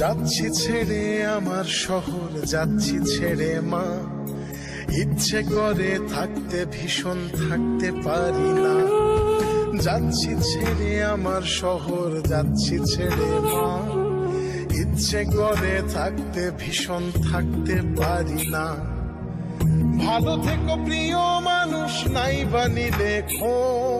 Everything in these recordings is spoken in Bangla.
যাচ্ছি ছেড়ে আমার শহর, যাচ্ছি ছেড়ে মা। ইচ্ছে করে থাকতে ভীষণ, থাকতে পারি না। যাচ্ছি ছেড়ে আমার শহর, যাচ্ছি ছেড়ে মা। ইচ্ছে করে থাকতে ভীষণ, থাকতে পারি না। ভালো থেকো প্রিয় মানুষ, নাই বানিলে খোঁজ।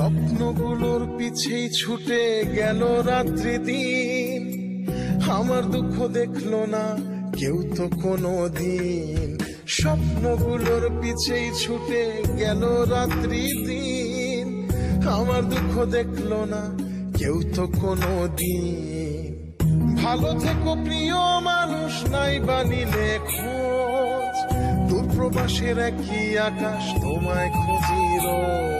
স্বপ্নগুলোর পিছেই ছুটে গেল রাত্রি দিন। আমার দুঃখ দেখল না, কেউ তো কোনো দিন স্বপ্নগুলোর পিছেই ছুটে গেল রাত্রি দিন। আমার দুঃখ দেখল না, কেউ তো কোনো দিন ভালো থেকো প্রিয় মানুষ, নাই বানিলে খোঁজ। দূরপ্রবাসের একই আকাশ, তোমায় খুঁজি রোজ।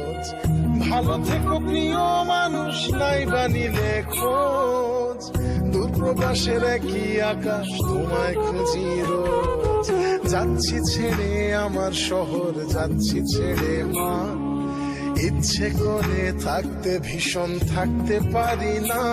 ভালো থেকো প্রিয় মানুষ নাই বানিলে খোঁজ দূরপ্রবাসের একই আকাশ, তোমায় খুঁজি রোজ। যাচ্ছি ছেড়ে আমার শহর, যাচ্ছি ছেড়ে মা। ইচ্ছে করে থাকতে, ভীষণ থাকতে পারি না।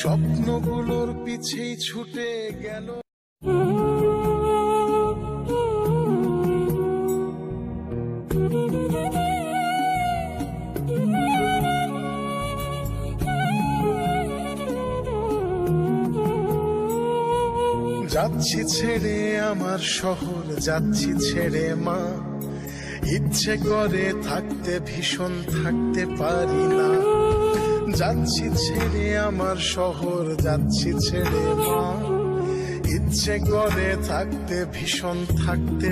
স্বপ্নগুলোর পিছেই ছুটে গেল। যাচ্ছি ছেড়ে আমার শহর, যাচ্ছি ছেড়ে মা। ইচ্ছে করে থাকতে, ভীষণ থাকতে পারি না। যাচ্ছি ছেড়ে আমার শহর যাচ্ছি ছেড়ে। মা ইচ্ছে করে থাকতে ভীষণ থাকতে